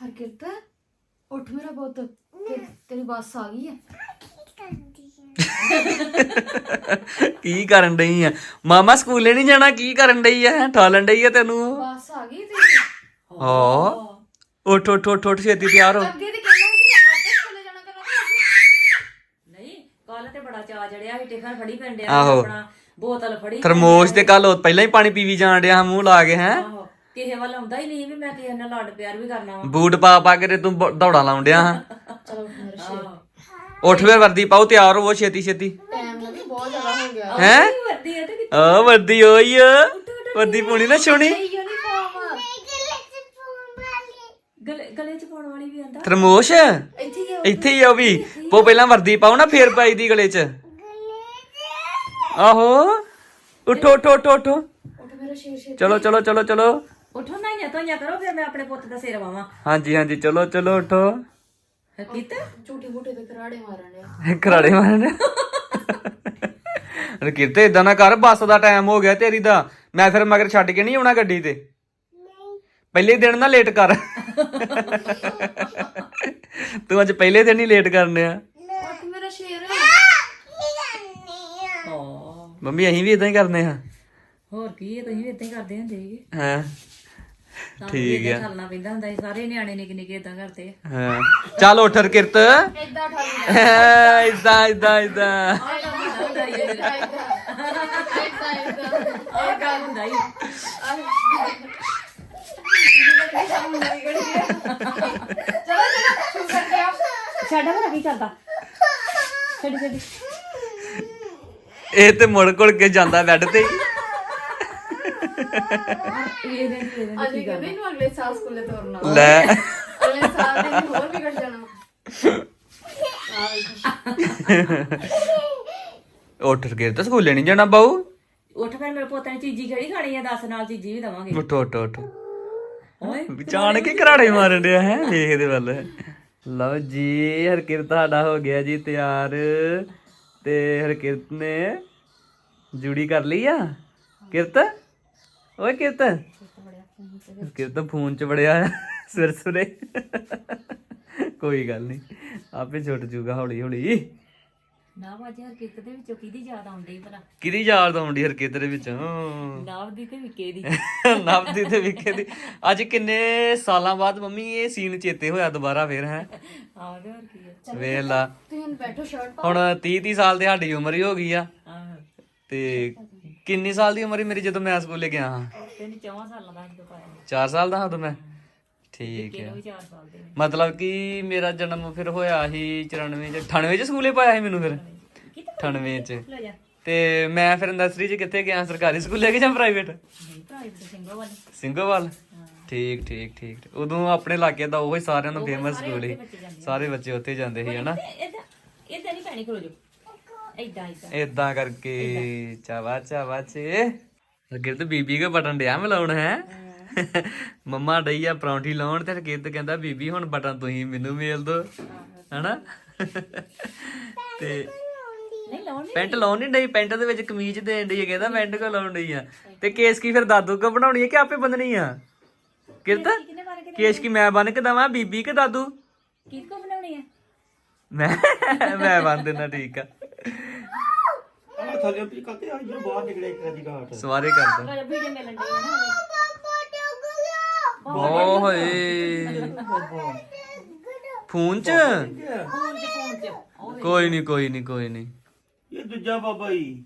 ਹਰਕਿਰਤ ਉੱਠ ਮੇਰਾ ਪੁੱਤ। ਤੇ- ਤੇਰੀ ਬੱਸ ਆ ਗਈ ਹੈ ਕੀ ਕਰਨ ਡਈ ਆ? ਮਾਮਾ ਸਕੂਲੇ ਨਹੀਂ ਜਾਣਾ ਕੀ ਕਰਨ ਡਈ ਆ? ਠਾਲਣ ਡਈ ਆ ਤੈਨੂੰ? ਬੱਸ ਆ ਗਈ ਤੇਰੀ। ਹਾਂ। ਉੱਠ ਉੱਠ ਉੱਠ ਉੱਠ ਛੇਤੀ ਤਿਆਰ ਹੋ। ਅੱਗੇ ਤੇ ਕਹਿੰਦਾ ਕਿ ਮੈਂ ਆਪੇ ਸਕੂਲੇ ਜਾਣਾ ਕਰਨਾ ਨਹੀਂ ਕੱਲ ਤੇ ਬੜਾ ਚਾਅ ਜੜਿਆ ਸੀ ਟਿਫਨ ਫੜੀ ਪੈਂਦਿਆ ਆਹੋ। ਆਪਣਾ ਬੋਤਲ ਫੜੀ ਥਰਮੋਸ ਤੇ ਕੱਲ ਪਹਿਲਾਂ ਹੀ ਪਾਣੀ ਪੀਵੀ ਜਾਣ ਡਿਆ ਮੂੰਹ ਲਾ ਕੇ ਹੈ ਕਿਸੇ ਵੱਲ ਆਉਂਦਾ ਹੀ ਨਹੀਂ ਵੀ ਮੈਂ ਕਿਸੇ ਨਾਲ ਲਾਡ ਪਿਆਰ ਵੀ ਕਰਨਾ ਵਾ। ਬੂਟ ਪਾ ਪਾ ਕੇ ਤੇ ਤੂੰ ਬ- ਦੌੜਾਂ ਲਾਉਣ ਡਿਆ ਹਾਂ। ਚਲੋ ਉੱਠ ਫਿਰ ਵਰਦੀ ਪਾਓ ਤਿਆਰ ਹੋਵੋ ਛੇਤੀ ਛੇਤੀ। ਟਾਈਮ ਲੱਗੀ ਬਹੁਤ ਜ਼ਿਆਦਾ ਹੋ ਗਿਆ। ਹੈ? ਵਰਦੀ ਹੈ ਤੇ ਆ ਵਰਦੀ ਹੋਈ ਆ। ਵਰਦੀ ਪੁਣੀ ਨਾ ਛੋਣੀ ਯੂਨੀਫਾਰਮ ਗਲੇ ਗਲੇ ਚ ਪਾਉਣ ਵਾਲੀ ਵੀ ਆਂਦਾ ਥਰਮੋਸ਼ ਇੱਥੇ ਹੀ ਆ। ਇੱਥੇ ਹੀ ਆ ਉਹ ਵੀ। ਉਹ ਪਹਿਲਾਂ ਵਰਦੀ ਪਾਓ ਨਾ ਫੇਰ ਪਾਈ ਦੀ ਗਲੇ 'ਚ। ਆਹੋ। ਉਠੋ ਉਠੋ ਉਠੋ ਉਠੋ। ਉੱਠ ਮੇਰਾ ਸ਼ੇਰ ਸ਼ੇਰ ਚਲੋ ਚਲੋ ਚਲੋ ਚਲੋ। ਉਠੋ ਨਾ ਜਾਂ ਤੋਈਆਂ ਕਰੋ ਫਿਰ ਮੈਂ ਆਪਣੇ ਪੁੱਤ ਦਾ ਸਿਰ ਵਾਵਾਂ। ਹਾਂਜੀ ਹਾਂਜੀ ਚਲੋ ਚਲੋ ਉਠੋ। ਕੀਤਾ ਝੂਠੀ ਬੂਟੇ ਤੇ ਕਰਾੜੇ ਮਾਰਨ ਕਰਾੜੇ ਮਾਰਨ ਕਿਤੇ ਇਦਾਂ ਨਾ ਕਰ ਬੱਸ ਦਾ ਟਾਈਮ ਹੋ ਗਿਆ ਤੇਰੀ ਦਾ। ਮੈਂ ਫਿਰ ਮਗਰ ਛੱਡ ਕੇ ਨਹੀਂ ਆਉਣਾ ਗੱਡੀ ਤੇ। ਪਹਿਲੇ ਦਿਨ ਨਾ ਲੇਟ ਕਰ। ਤੂੰ ਅੱਜ ਪਹਿਲੇ ਦਿਨ ਹੀ ਲੇਟ ਕਰਨੇ ਆ। ਉੱਠ ਮੇਰਾ ਸ਼ੇਰ ਹਾਂ। ਮੰਮੀ ਅਸੀਂ ਵੀ ਇਦਾਂ ਹੀ ਕਰਨੇ ਆ। ਹੋਰ ਕੀ ਹੈ ਤੁਸੀਂ ਵੀ ਇਦਾਂ ਹੀ ਕਰਦੇ ਹੁੰਦੇ ਹਾਂ? ਠੀਕ ਹੈ ਚੱਲਣਾ ਪੈਂਦਾ ਹੁੰਦਾ ਸੀ ਸਾਰੇ ਨਿਆਣੇ ਨਿੱਕੇ ਨਿੱਕੇ ਇਦਾਂ ਕਰਦੇ ਆ। ਹਾਂ। ਚੱਲ ਉੱਠ ਕਿਰਤ। ਏਦਾਂ ਠਾ ਲਈ ਇਦਾਂ ਇਦਾਂ ਇਦਾਂ ਛੱਡ ਮੇਰਾ ਕੀ ਛੱਡ ਛੱਡ। ਇਹ ਤੇ ਮੁੜ ਕੁੜ ਕੇ ਜਾਂਦਾ ਬੈੱਡ ਤੇ। ਹੀ। ਇਹ ਦੇ ਇਹ ਦੇ ਅੱਜ ਕਹਿੰਦੇ ਨੂੰ ਅਗਲੇ ਸਾਲ ਸਕੂਲੇ ਤੋਰਨਾ। ਲੈ। ਅਗਲੇ ਸਾਲ ਦੇ ਨੂੰ ਹੋਰ ਵਿਗੜ ਜਾਣਾ। ਉੱਠ ਕੇ ਤਾਂ ਸਕੂਲੇ ਨਹੀਂ ਜਾਣਾ ਬਾਊ। ਉੱਠ ਫਿਰ ਮੇਰੇ ਪੁੱਤ ਨੇ ਚੀਜ਼ੀ ਕਿਹੜੀ ਖਾਣੀ ਆ? ਦੱਸ ਨਾਲ ਚੀਜ਼ੀ ਵੀ ਦਵਾਂਗੇ। ਉੱਠ ਉੱਠ ਉੱਠ। ਓਏ ਵਿਚਾਣ ਕੇ ਘਰਾੜੇ ਮਾਰਨ ਡਿਆ ਹੈ ਵੇਖਦੇ ਵੱਲ। ਲਓ ਜੀ ਹਰਕਿਰਤ ਸਾਡਾ ਹੋ ਗਿਆ ਜੀ ਤਿਆਰ। ਤੇ ਹਰਕਿਰਤ ਨੇ ਜੁੜੀ ਕਰ ਲਈ ਆ ਕਿਰਤ? ਓਏ ਕਿਰਤ? ਕਿਰਤ ਫੋਨ ਚ ਵੜਿਆ ਹੈ ਸਿਰ ਸੁਰੇ। ਕੋਈ ਗੱਲ ਨਹੀਂ ਆਪੇ ਛੁੱਟ ਜੂਗਾ ਹੌਲੀ ਹੌਲੀ। ਨਾ ਵਾਜੇ ਹਰ ਕਿਤ ਦੇ ਵਿੱਚੋਂ ਕਿਹਦੀ ਯਾਦ ਆਉਂਦੀ ਭਲਾ? ਕਿਹਦੀ ਯਾਦ ਆਉਂਦੀ ਹਰਕਿਰਤ ਦੇ ਵਿੱਚੋਂ? ਨਾਵ ਦੀ ਤੇ ਵਿਕੇ ਦੀ। ਨਵਦੀ ਤੇ ਵਿਖੇ ਦੀ। ਅੱਜ ਕਿੰਨੇ ਸਾਲਾਂ ਬਾਅਦ ਮੰਮੀ ਇਹ ਸੀਨ ਚੇਤੇ ਹੋਇਆ ਦੁਬਾਰਾ ਫੇਰ ਹੈ? ਆਹ ਹੋਰ ਕੀ ਹੈ ਵੇਖ ਲਾ। ਤੁਸੀਂ ਹੁਣ ਬੈਠੋ ਸ਼ਰਟ ਹੁਣ 30 30 ਸਾਲ ਦੀ ਸਾਡੀ ਉਮਰ ਹੀ ਹੋ ਗਈ ਆ। ਤੇ ਕਿੰਨੀ ਸਾਲ ਦੀ ਉਮਰ ਸੀ ਮੇਰੀ ਜਦੋਂ ਮੈਂ ਸਕੂਲੇ ਗਿਆ ਹਾਂ? ਤੈਨੂੰ ਸਾਲਾਂ ਦਾ ਜਦੋਂ ਪਾਇਆ 4 ਸਾਲ ਦਾ ਹਾਂ ਉਦੋਂ ਮੈਂ? ਠੀਕ ਹੈ। ਉਹ ਵੀ 4 ਸਾਲ ਦੇ ਨੇ। ਮਤਲਬ ਕਿ ਮੇਰਾ ਜਨਮ ਫਿਰ ਹੋਇਆ ਸੀ 94 ਚ 98 ਚ ਸਕੂਲੇ ਪਾਇਆ ਸੀ ਮੈਨੂੰ ਫਿਰ? 98 ਚ। ਲੈ ਜਾ। ਤੇ ਮੈਂ ਫਿਰ ਨਰਸਰੀ ਚ ਕਿੱਥੇ ਗਿਆ? ਸਰਕਾਰੀ ਸਕੂਲੇ ਕਿ ਜਾਂ ਪ੍ਰਾਈਵੇਟ ਨਹੀਂ ਪ੍ਰਾਈਵੇਟ ਸਿੰਘੋ ਵਾਲੀ। ਸਿੰਘੋਵਾਲ ਠੀਕ ਠੀਕ ਠੀਕ। ਉਦੋਂ ਆਪਣੇ ਇਲਾਕੇ ਦਾ ਉਹ ਹੀ ਸਾਰਿਆਂ ਨੂੰ ਫੇਮਸ ਸਕੂਲ ਸੀ। ਸਾਰੇ ਬੱਚੇ ਉੱਥੇ ਜਾਂਦੇ ਸੀ ਹਨਾ? ਇਦਾਂ ਇਦਾਂ ਨਹੀਂ ਪੈਣੀ ਕਰੋ ਜੋ ਇਦਾਂ ਇਦਾਂ ਇਦਾਂ ਕਰਕੇ। ਚਾਵਾ ਚਾਵਾ ਚ। ਤੇ ਬੀਬੀ ਕੇ ਬਟਨ ਡਿਆ ਮਿਲਾਉਣ ਹੈ? ਮੰਮਾ ਡਈ ਆ ਪਰੌਂਠੀ ਲਾਉਣ ਤੇ ਤੇ ਕਹਿੰਦਾ ਬੀਬੀ ਹੁਣ ਬਟਨ ਤੁਸੀਂ ਮੈਨੂੰ ਮੇਲ ਦੋ। ਹਨਾ? ਤੇ ਨਹੀਂ ਲਾਉਣ ਪੈਂਟ ਲਾਉਣ ਨਹੀਂ ਡਈ ਪੈਂਟ ਦੇ ਵਿੱਚ ਕਮੀਜ਼ ਦੇਣ ਡਈ ਆ, ਕਹਿੰਦਾ ਪੈਂਟ ਕੋ ਲਾਉਣ ਡਈ ਆ। ਤੇ ਕੇਸ ਕੀ ਫਿਰ ਦਾਦੂ ਕੋ ਬਣਾਉਣੀ ਹੈ ਕਿ ਆਪੇ ਬੰਨਣੀ ਆ? ਕਿਰਤ? ਕੇਸ ਕੀ ਮੈਂ ਬੰਨ ਕੇ ਦਵਾਂ ਬੀਬੀ ਕਿ ਦਾਦੂ? ਕਿਹਦੇ ਕੋ ਬਣਾਉਣੀ ਹੈ ਮੈਂ ਮੈਂ ਬੰਨ ਦੇਣਾ ਠੀਕ ਆ। ਆਹ ਥੱਲੇ ਪੀ ਕੱਤੇ ਆ ਜਿਹੜਾ ਬਾਹਰ ਨਿਕਲੇ ਇੱਕ ਦੀ ਘਾਟ। ਸਵਾਰੇ ਕਰਦਾ ਮੇਰਾ ਵੀਡੀਓ ਮਿਲਣ ਡਈ ਹੈ ਨਾ ਓ ਹੋਏ ਫੋਨ ਚ? ਫੋਨ ਫੋਨ ਕੋਈ ਨਹੀਂ ਕੋਈ ਨਹੀਂ ਕੋਈ ਨਹੀਂ ਇਹ ਦੂਜਾ ਬਾਬਾ ਹੀ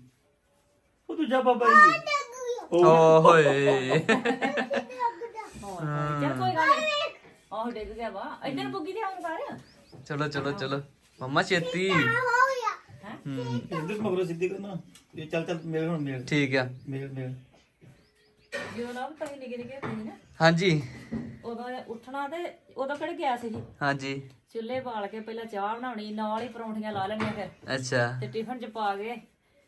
ਉਹ ਦੂਜਾ ਬਾਬਾ ਹੀ ਓ ਹੋਏ। ਚੱਲ ਕੋਈ ਗੱਲ ਨਹੀਂ ਆਹ ਡਿੱਗ ਗਿਆ ਵਾ। ਇੱਧਰ ਬੁੱਗੀ ਤੇ ਆਉਂ ਕਰ ਚਲੋ ਚਲੋ ਚਲੋ। ਮੰਮਾ ਛੇਤੀ। ਹੂੰ। ਇੰਦਰ ਮਗਰੋਂ ਸਿੱਧੀ ਕਰਨਾ। ਇਹ ਚੱਲ ਚੱਲ ਮੇਰੇ ਹੁਣ ਮੇਰੇ ਠੀਕ ਆ। ਮੇਰੇ ਮੇਰੇ ਜਦੋਂ ਨਾ ਪਈ ਨਿਗੇ ਨਿਗੇ ਪਈ ਨਾ ਹਾਂਜੀ। ਉਦੋਂ ਉੱਠਣਾ ਤੇ ਉਦੋਂ ਕਿਹੜੇ ਗਿਆ ਸੀ ਜੀ? ਹਾਂਜੀ। ਚੁੱਲ੍ਹੇ ਬਾਲ ਕੇ ਪਹਿਲਾਂ ਚਾਹ ਬਣਾਉਣੀ ਨਾਲ ਹੀ ਪਰੌਂਠੀਆਂ ਲਾ ਲੈਣੀਆਂ ਫਿਰ। ਅੱਛਾ। ਤੇ ਟਿਫਨ ਚ ਪਾ ਕੇ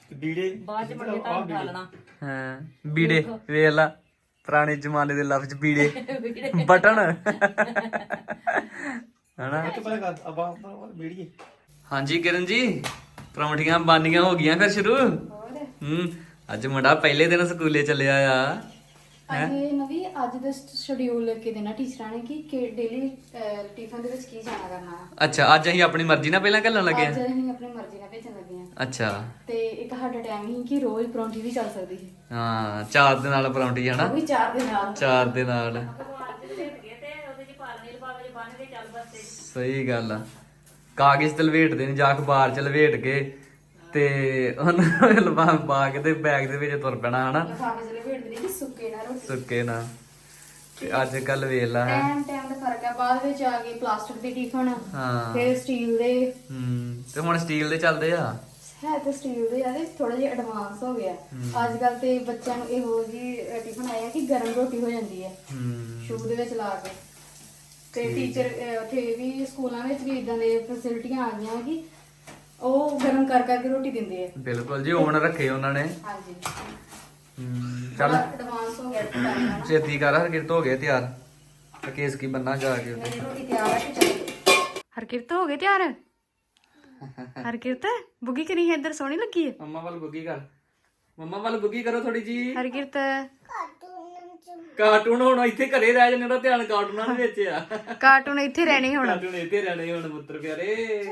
ਤੇ ਬੀੜੇ? ਬਾਅਦ ਚ ਮੁੜ ਕੇ ਤਾਂ ਖਾ ਲੈਣਾ। ਹਾਂ ਬੀੜੇ। ਵੇਖ ਲਾ ਪੁਰਾਣੇ ਜ਼ਮਾਨੇ ਦੇ ਲਫ਼ਜ਼ ਬੀੜੇ। ਬਟਨ। ਹਨਾ? ਤੇ ਪਹਿਲਾਂ ਕਰ ਅਬਾ ਬੀੜੀਏ। ਹਾਂਜੀ ਕਿਰਨ ਜੀ। ਪਰੌਂਠੀਆਂ ਬਾਨੀਆਂ ਹੋ ਗਈਆਂ ਫਿਰ ਸ਼ੁਰੂ? ਹੂੰ ਅੱਜ ਮੁੰਡਾ ਪਹਿਲੇ ਦਿਨ ਸਕੂਲੇ ਚੱਲਿਆ ਆ। ਅੱਜ ਨਵੀਂ ਅੱਜ ਦਾ ਸ਼ਡਿਊਲ ਲਿਖ ਕੇ ਦੇਣਾ ਟੀਚਰਾਂ ਨੇ ਕਿ ਕਿ ਡੇਲੀ ਟਿਫਨ ਦੇ ਵਿੱਚ ਕੀ ਜਾਣਾ ਕਰਨਾ ਹੈ ਅੱਛਾ ਅੱਜ ਅਸੀਂ ਆਪਣੀ ਮਰਜ਼ੀ ਨਾਲ ਪਹਿਲਾਂ ਘੱਲਣ ਲੱਗੇ ਅੱਜ ਆ ਅਸੀਂ ਆਪਣੀ ਮਰਜ਼ੀ ਨਾਲ ਭੇਜਣ ਲੱਗੇ ਹਾਂ ਅੱਛਾ। ਤੇ ਇੱਕ ਸਾਡਾ ਟਾਈਮ ਹੀ ਕਿ ਰੋਜ਼ ਪਰੌਂਠੀ ਵੀ ਚੱਲ ਸਕਦੀ ਹੈ ਹਾਂ ਚਾਰ ਦੇ ਨਾਲ ਪਰੌਂਠੀ ਹਨਾ? ਉਹ ਵੀ ਚਾਰ ਦੇ ਨਾਲ। ਚਾਰ ਦੇ ਨਾਲ। ਸਹੀ ਗੱਲ ਆ। ਕਾਗਜ਼ ਤੇ ਲਵੇਟਦੇ ਨੇ ਜਾਂ ਅਖਬਾਰ ਚ ਲਵੇਟ ਕੇ ਤੇ ਉਹਨੂੰ ਲਫਾਫਾ ਪਾ ਕੇ ਤੇ ਬੈਗ ਦੇ ਵਿੱਚ ਤੁਰ ਪੈਣਾ ਹਨਾ? ਲਿਫਾਫੇ ਚ ਲਪੇਟ ਦੇਣੀ ਕਿ ਸੁੱਕੇ ਨਾ ਰੋਟੀ। ਸੁੱਕੇ ਨਾ। ਤੇ ਅੱਜ ਕੱਲ ਵੇਖ ਲਾ ਹੈ? ਟਾਈਮ ਟਾਈਮ ਦਾ ਫ਼ਰਕ ਹੈ। ਬਾਅਦ ਵਿੱਚ ਆ ਗਏ ਪਲਾਸਟਿਕ ਦੇ ਟਿਫਨ ਹਾਂ। ਫਿਰ ਸਟੀਲ ਦੇ। ਹੂੰ ਤੇ ਹੁਣ ਸਟੀਲ ਦੇ ਚੱਲਦੇ ਆ? ਹੈ ਤੇ ਸਟੀਲ ਦੇ ਯਾਰ ਥੋੜਾ ਜਿਹਾ ਐਡਵਾਂਸ ਹੋ ਗਿਆ। ਅੱਜ ਕੱਲ ਤੇ ਬੱਚਿਆਂ ਨੂੰ ਇਹੋ ਜੀ ਟਿਫਨ ਆਇਆ ਕਿ ਗਰਮ ਰੋਟੀ ਹੋ ਜਾਂਦੀ ਹੈ। ਹੂੰ। ਸ਼ੂ ਦੇ ਵਿੱਚ ਲਾ ਕੇ। ਤੇ ਟੀਚਰ ਉੱਥੇ ਵੀ ਸਕੂਲਾਂ ਵਿੱਚ ਵੀ ਇਦਾਂ ਦੇ ਫੈਸਿਲਿਟੀਆਂ ਆ ਗਈਆਂ ਕਿ ਉਹ ਗਰਮ ਕਰ ਕਰਕੇ ਰੋਟੀ ਦਿੰਦੇ ਆ। ਬਿਲਕੁਲ ਜੀ ਓਵਨ ਰੱਖੇ ਉਹਨਾਂ ਨੇ। ਹਾਂਜੀ। ਹੂੰ ਚੱਲ। ਐਡਵਾਂਸ ਹੋ ਗਿਆ ਟਾਈਮ ਨਾਲ। ਛੇਤੀ ਕਰ ਹਰਕਿਰਤ ਹੋ ਗਏ ਤਿਆਰ। ਤੇ ਕੇਸ ਕੀ ਬੰਨਾ ਜਾ ਕੇ ਮੇਰੀ ਰੋਟੀ ਤਿਆਰ ਹੈ ਤੇ ਚੱਲ। ਹਰਕਿਰਤ ਹੋ ਗਏ ਤਿਆਰ? ਹਰਕਿਰਤ ਬੁੱਗੀ ਕਰੀ ਹੈ ਇੱਧਰ ਸੋਹਣੀ ਲੱਗੀ ਹੈ? ਮੰਮਾ ਵੱਲ ਬੁੱਗੀ ਕਰ। ਮੰਮਾ ਵੱਲ ਬੁੱਗੀ ਕਰੋ ਥੋੜੀ ਜੀ ਹਰਕਿਰਤ ਕਾਰਟੂਨ ਹੁਣ ਇੱਥੇ ਘਰੇ ਰਹਿ ਜਾਂਦੇ ਉਹਦਾ ਧਿਆਨ ਕਾਰਟੂਨਾਂ ਦੇ ਵਿੱਚ ਆ। ਕਾਰਟੂਨ ਇੱਥੇ ਰਹਿਣੇ ਹੁਣ। ਕਾਰਟੂਨ ਇੱਥੇ ਰਹਿਣੇ ਹੁਣ ਪੁੱਤਰ ਪਿਆਰੇ।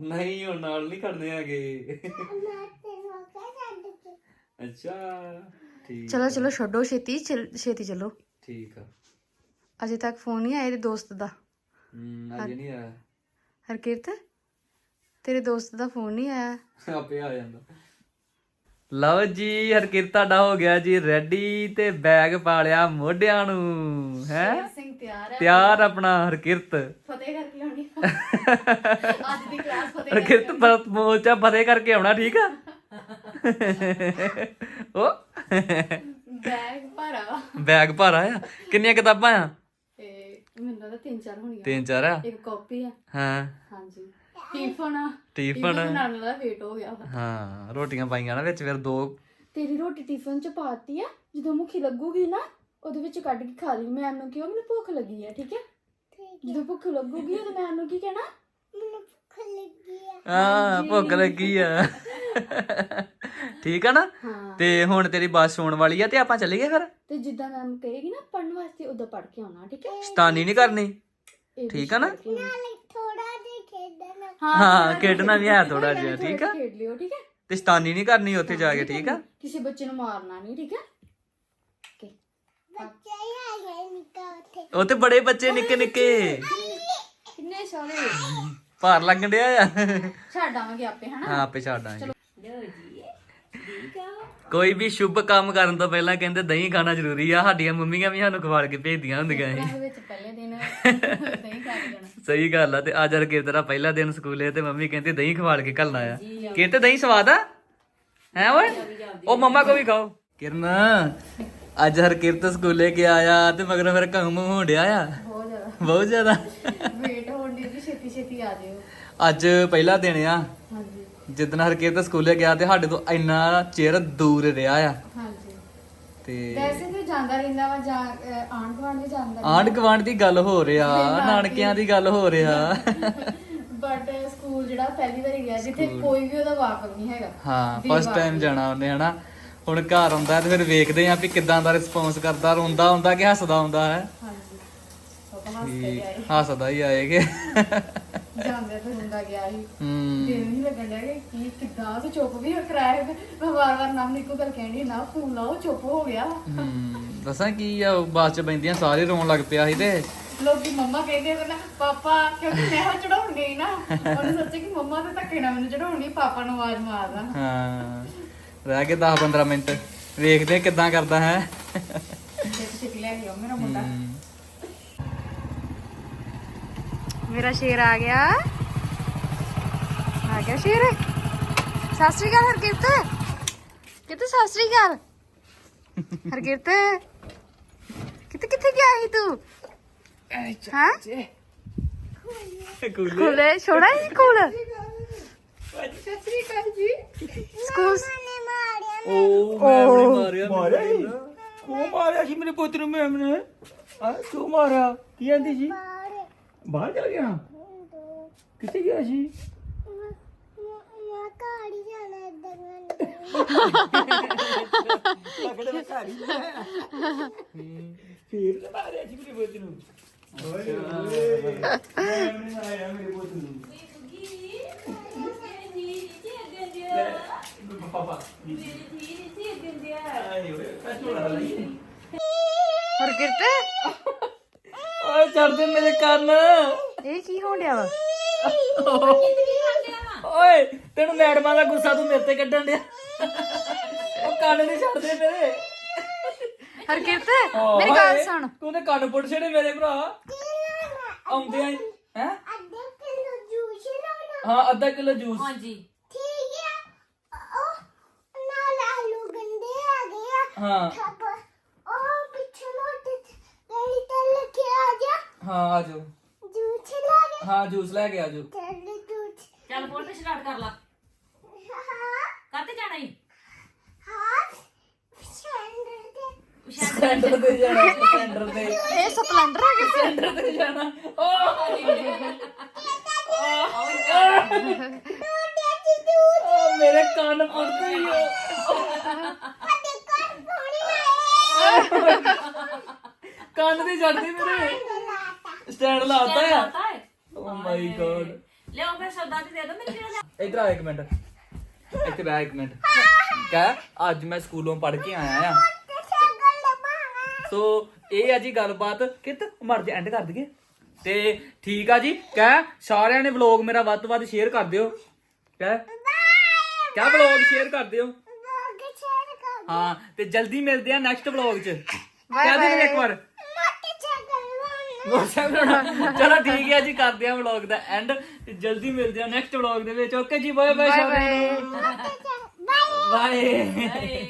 ਨਹੀਂ ਹੁਣ ਨਾਲ ਨਹੀਂ ਖੜਨੇ ਹੈਗੇ। ਅੱਛਾ ਠੀਕ ਚਲੋ ਚਲੋ ਛੱਡੋ ਛੇਤੀ ਛੇਤੀ ਚੱਲੋ। ਠੀਕ ਆ। ਅਜੇ ਤੱਕ ਫੋਨ ਨਹੀਂ ਆਇਆ ਇਹਦੇ ਦੋਸਤ ਦਾ। ਹੂੰ ਅਜੇ ਨਹੀਂ ਆਇਆ। ਹਰਕਿਰਤ ਤੇਰੇ ਦੋਸਤ ਦਾ ਫੋਨ ਨਹੀਂ ਆਇਆ। ਆਪੇ ਆ ਜਾਂਦਾ। ਲਓ ਜੀ ਹਰਕਿਰਤ ਤੁਹਾਡਾ ਹੋ ਗਿਆ ਜੀ ਰੈਡੀ ਤੇ ਬੈਗ ਪਾ ਲਿਆ ਮੋਢਿਆਂ ਨੂੰ ਹੈ? ਸਿੰਘ ਤਿਆਰ ਹੈ। ਤਿਆਰ ਆਪਣਾ ਹਰਕਿਰਤ। ਫਤਿਹ ਕਰਕੇ ਆਉਣੀ ਅੱਜ ਦੀ ਕਲਾਸ ਫਤਿਹ ਹਰਕਿਰਤ ਬਰਤ ਮੋਰਚਾ ਫਤਿਹ ਕਰਕੇ ਆਉਣਾ ਠੀਕ ਆ? ਉਹ ਬੈਗ ਭਰਾ। ਬੈਗ ਭਾਰਾ ਆ? ਕਿੰਨੀਆਂ ਕਿਤਾਬਾਂ ਆ? ਤੇ ਮੈਨੂੰ ਲੱਗਦਾ ਤਿੰਨ ਚਾਰ ਹੋਣੀਆਂ। ਤਿੰਨ ਚਾਰ ਆ? ਇੱਕ ਕਾਪੀ ਆ। ਹਾਂ। ਹਾਂਜੀ। ਟਿਫਨ। ਆ ਟਿਫਨ ਨਾਲ ਦਾ ਵੇਟ ਹੋ ਗਿਆ। ਵਾ। ਹਾਂ ਰੋਟੀਆਂ ਪਾਈਆਂ ਨਾ ਵਿੱਚ ਫਿਰ ਦੋ। ਤੇਰੀ ਰੋਟੀ ਟਿਫਨ ਚ ਪਾਤੀ ਆ ਜਦੋਂ ਮੁਖੀ ਲੱਗੂਗੀ ਨਾ ਉਹਦੇ ਵਿੱਚ ਕੱਢ ਕੇ ਖਾ ਲਈ। ਮੈਮ ਨੂੰ ਕਿਹਾ ਮੈਨੂੰ ਭੁੱਖ ਲੱਗੀ ਆ ਠੀਕ ਹੈ ਜਦੋਂ ਭੁੱਖ ਲੱਗੂਗੀ ਉਦੋਂ ਮੈਮ ਨੂੰ ਕੀ ਕਹਿਣਾ? ਹਾਂ ਭੁੱਖ ਲੱਗੀ ਆ। ਠੀਕ ਆ ਨਾ? ਤੇ ਹੁਣ ਤੇਰੀ ਬੱਸ ਆਉਣ ਵਾਲੀ ਆ ਤੇ ਆਪਾਂ ਚੱਲੀਏ ਫਿਰ? ਤੇ ਜਿੱਦਾਂ ਮੈਮ ਕਹੇਗੀ ਨਾ ਪੜਨ ਵਾਸਤੇ ਉਦੋਂ ਪੜ ਕੇ ਆਉਣਾ ਠੀਕ ਹੈ ਸਤਾਨੀ ਨਹੀਂ ਕਰਨੀ। ਠੀਕ ਆ ਨਾ। ਹਾਂ ਖੇਡਣਾ। ਵੀ ਹੈ ਥੋੜਾ ਜਿਹਾ ਠੀਕ ਆ? ਖੇਡ ਲਿਓ ਠੀਕ ਹੈ ਤੇ ਸਤਾਨੀ ਨਹੀਂ ਕਰਨੀ ਉੱਥੇ ਜਾ ਕੇ ਠੀਕ ਆ? ਕਿਸੇ ਬੱਚੇ ਨੂੰ ਮਾਰਨਾ ਨਹੀਂ ਠੀਕ ਹੈ. ਉਹ ਤੇ ਬੜੇ ਬੱਚੇ ਨਿੱਕੇ ਨਿੱਕੇ। ਕਿੰਨੇ ਸੋਹਣੇ। ਭਾਰ ਲੱਗਣ ਡਿਆ ਆ। ਛੱਡ ਆਵਾਂਗੇ ਆਪੇ ਹਨਾ? ਹਾਂ ਆਪੇ ਛੱਡ ਕੋਈ ਵੀ ਸ਼ੁਭ ਕੰਮ ਕਰਨ ਤੋਂ ਪਹਿਲਾਂ ਕਹਿੰਦੇ ਦਹੀਂ ਖਾਣਾ ਜ਼ਰੂਰੀ ਆ ਸਾਡੀਆਂ ਮੰਮੀਆਂ ਵੀ ਸਾਨੂੰ ਖਵਾਲ ਕੇ ਭੇਜਦੀਆਂ ਹੁੰਦੀਆਂ ਸੀ ਘਰਾਂ ਵਿੱਚ ਪਹਿਲੇ ਦਿਨ ਨਹੀਂ ਖਾ ਕੇ ਜਾਣਾ। ਸਹੀ ਗੱਲ ਆ ਤੇ ਅੱਜ ਹਰਕੇ ਤੇਰਾ ਪਹਿਲਾ ਦਿਨ ਸਕੂਲੇ ਤੇ ਮੰਮੀ ਕਹਿੰਦੀ ਦਹੀਂ ਖਵਾਲ ਕੇ ਘੱਲਣਾ ਆ। ਕਹਿੰਦੇ ਦਹੀਂ ਸਵਾਦ ਆ? ਹੈ ਓਏ? ਉਹ ਮੰਮਾ ਕੋ ਵੀ ਖਾਓ। ਕਿਰਨ ਅੱਜ ਹਰਕਿਰਤ ਸਕੂਲੇ ਗਿਆ ਆ ਤੇ ਮਗਰ ਫਿਰ ਕੰਮ ਹੋਣ ਡਿਆ ਆ। ਬਹੁਤ ਜ਼ਿਆਦਾ। ਬਹੁਤ ਜ਼ਿਆਦਾ। ਵੇਟ ਹੋਣ ਦੀ ਛੇਤੀ ਛੇਤੀ ਆ ਜਿਓ। ਅੱਜ ਪਹਿਲਾ ਦਿਨ ਆ। ਜਿੱਦਣ ਹਰਕਿਰਤ ਸਕੂਲੇ ਗਿਆ ਤੇ ਸਾਡੇ ਤੋਂ ਇੰਨਾ ਚਿਰ ਦੂਰ ਰਿਹਾ ਆ। ਹਾਂਜੀ। ਤੇ ਵੈਸੇ ਤੇ ਜਾਂਦਾ ਰਹਿੰਦਾ ਵਾ ਜਾਂ ਆਂਢ ਗੁਆਂਢ ਵੀ ਜਾਂਦਾ ਆਂਢ ਗੁਆਂਢ ਦੀ ਗੱਲ ਹੋ ਰਿਹਾ ਨਾਨਕਿਆਂ ਦੀ ਗੱਲ ਹੋ ਰਿਹਾ। ਬਟ ਸਕੂਲ ਜਿਹੜਾ ਪਹਿਲੀ ਵਾਰੀ ਗਿਆ ਜਿੱਥੇ ਕੋਈ ਵੀ ਉਹਦਾ ਵਾਕਫ ਨਹੀਂ ਹੈਗਾ। ਹਾਂ ਫਸਟ ਟਾਈਮ ਜਾਣਾ ਉਹਨੇ ਹਨਾ? ਹੁਣ ਘਰ ਆਉਂਦਾ ਤੇ ਫਿਰ ਵੇਖਦੇ ਆਂ ਵੀ ਕਿੱਦਾਂ ਦਾ ਰਿਸਪੌਂਸ ਕਰਦਾ ਰੋਂਦਾ ਹੁੰਦਾ ਕਿ ਹੱਸਦਾ ਹੁੰਦਾ ਹੈ। ਹਾਂਜੀ। ਉਹ ਤਾਂ ਹੱਸ ਕੇ ਵੀ ਗਿਆ ਸੀ। ਹੱਸਦਾ ਹੀ ਆਏਗੇ ਜਾਂਦੇ ਤੇ ਹੁੰਦਾ ਗਿਆ ਸੀ। ਹੂੰ। ਦਿਲ ਨਹੀਂ ਲੱਗਣ ਡਿਆ ਕਿ ਕੀ ਕਿੱਦਾਂ ਤੇ ਚੁੱਪ ਵੀ ਕਰਾਇਆ ਮੈਂ ਵਾਰ-ਵਾਰ ਨਾਮ ਨਿੱਕੋ ਗੱਲ ਕਹਿਣੀ ਨਾ ਫੋਨ ਲਾਓ ਚੁੱਪ ਹੋ ਗਿਆ। ਹੂੰ। ਦੱਸਾਂ ਕੀ ਆ ਬੱਸ ਚ ਬੈਂਦੀਆਂ ਸਾਰੇ ਰੋਣ ਲੱਗ ਪਿਆ ਸੀ ਤੇ। ਲੋਕੀ ਮੰਮਾ ਕਹਿੰਦੇ ਨਾ ਪਾਪਾ ਕਿਉਂਕਿ ਮੈਂ ਉਹ ਚੜਾਉਣ ਗਈ ਨਾ। ਉਹਨੇ ਸੋਚਿਆ ਕਿ ਮੰਮਾ ਤੇ ਧੱਕੇ ਨਾਲ ਮੈਨੂੰ ਚੜਾਉਣੀ ਪਾਪਾ ਨੂੰ ਆਵਾਜ਼ ਮਾਰਦਾ। ਹਾਂ। ਰਹਿ ਗਏ 10 15 ਮਿੰਟ। ਵੇਖਦੇ ਆ ਕਿੱਦਾਂ ਕਰਦਾ ਹੈ। ਛੇਤੀ ਛੇਤੀ ਲੈ ਗਿਆ ਮੇਰਾ ਮੁੰਡਾ। ਮੇਰਾ ਸ਼ੇਰ ਆ ਗਿਆ। ਆ ਗਿਆ ਸ਼ੇਰ। ਸਤਿ ਸ੍ਰੀ ਅਕਾਲ ਹਰਕਿਰਤ। ਕਿਤੇ ਸਤਿ ਸ੍ਰੀ ਅਕਾਲ? ਹਰਕਿਰਤ ਕਿਤੇ ਕਿੱਥੇ ਗਿਆ ਸੀ ਤੂੰ? ਹਾਂ? ਖੁੱਲੇ ਛੋੜਾ ਹੀ ਸਕੂਲ ਸਕੂਲ ਉਹ ਮੈਮ ਨੇ ਮਾਰਿਆ ਮਾਰਿਆ ਸੀ? ਕੋ ਮਾਰਿਆ ਸੀ ਮੇਰੇ ਪੁੱਤ ਨੂੰ ਮੈਮ ਨੇ? ਆ ਕਿਉਂ ਮਾਰਿਆ? ਕੀ ਆਂਦੀ ਸੀ? ਬਾਹਰ ਚਲ ਗਿਆ ਕਿੱਥੇ ਗਿਆ ਸੀ ਲੱਗਦਾ ਮੈਂ ਘਰ ਹੀ ਲੈ ਫੇਰ ਤੇ ਮਾਰਿਆ ਸੀ ਮੇਰੇ ਪੁੱਤ ਨੂੰ ਓਏ ਓਏ ਮੈਂ ਮਾਰਿਆ ਮੇਰੇ ਪੁੱਤ ਨੂੰ ਲੈ, ਪਾਪਾ ਆਏ ਓਏ ਕਚੋੜਾ ਲਈ ਹਰਕਿਰਤ ਓਏ ਚੜਦੇ ਮੇਰੇ ਕੰਨ। ਇਹ ਕੀ ਹੋਣ ਡਿਆ ਵਾ? ਓਏ ਤੈਨੂੰ ਮੈਡਮਾਂ ਦਾ ਗੁੱਸਾ ਤੂੰ ਮੇਰੇ ਤੇ ਕੱਢਣ ਡਿਆ। ਉਹ ਕੰਨ ਨਹੀਂ ਛੱਡਦੇ ਮੇਰੇ। ਹਰਕਿਰਤ ਮੇਰੀ ਗੱਲ ਸੁਣ। ਤੂੰ ਤੇ ਕੰਨ ਪੁੱਟ ਛੜੇ ਮੇਰੇ ਭਰਾ। ਆਉਂਦੇ ਆ ਹੈ? ਹਾਂ ਅੱਧਾ ਕਿਲੋ ਜੂਸ। ਹਾਂਜੀ। ਹਾਂ। ਹਾਂ ਆ ਜਾਓ ਹਾਂ ਜੂਸ ਲੈ ਕੇ ਆ ਜਾਓ ਚੱਲ ਫੋਟੋ ਸਟਾਰਟ ਕਰ ਲਾ। ਕਾਤੇ ਜਾਣਾ ਈ? ਸੈਂਟਰ ਤੇ। ਜਾਣਾ ਸੈਂਟਰ ਤੇ। ਇਹ ਸਪਲੈਂਡਰ ਆ ਗਿਆ। ਸੈਂਟਰ ਤੇ ਜਾਣਾ। ਓ। ਮੇਰੇ ਕੰਨ ਪੁੱਟਦੇ ਹੀ ਹੋ ਕੰਨ ਤੇ ਛੱਡਦੇ ਮੇਰੇ। ਸਟੈਂਡ ਲਾਤਾ ਹੈ। ਓ ਮਾਈ ਗॉड ਲਿਓ ਫਿਰ ਸੌਦਾ ਤੇ ਦੇ ਦੋ ਮੈਨੂੰ ਲਿਆ ਇਧਰ ਆ ਇੱਕ ਮਿੰਟ। ਇੱਥੇ ਬੈ ਇੱਕ ਮਿੰਟ। ਕਹ ਅੱਜ ਮੈਂ ਸਕੂਲੋਂ ਪੜ੍ਹ ਕੇ ਆਇਆ ਆ। ਸੋ ਇਹ ਆ ਜੀ ਗੱਲਬਾਤ। ਕਿਤ ਮਰ ਜਾ ਐਂਡ ਕਰ ਦਈਏ। ਤੇ ਠੀਕ ਆ ਜੀ। ਕਹਿ ਸਾਰਿਆਂ ਨੇ ਵਲੌਗ ਮੇਰਾ ਵੱਧ ਤੋਂ ਵੱਧ ਸ਼ੇਅਰ ਕਰ ਦਿਓ। ਕਹਿ ਕਹਿ ਵਲੌਗ ਸ਼ੇਅਰ ਕਰ ਦਿਓ। ਹਾਂ ਤੇ ਜਲਦੀ ਮਿਲਦੇ ਆ ਨੈਕਸਟ ਵਲੌਗ 'ਚ। ਕਹਿ ਦੇ ਇੱਕ ਵਾਰ। ਬਣਾਉਣਾ। ਚਲੋ ਠੀਕ ਹੈ ਜੀ ਕਰਦੇ ਆ ਵਲੌਗ ਦਾ ਐਂਡ ਤੇ ਜਲਦੀ ਮਿਲਦੇ ਆ ਨੈਕਸਟ ਵਲੌਗ ਦੇ ਵਿੱਚ। ਓਕੇ ਜੀ bye bye bye bye bye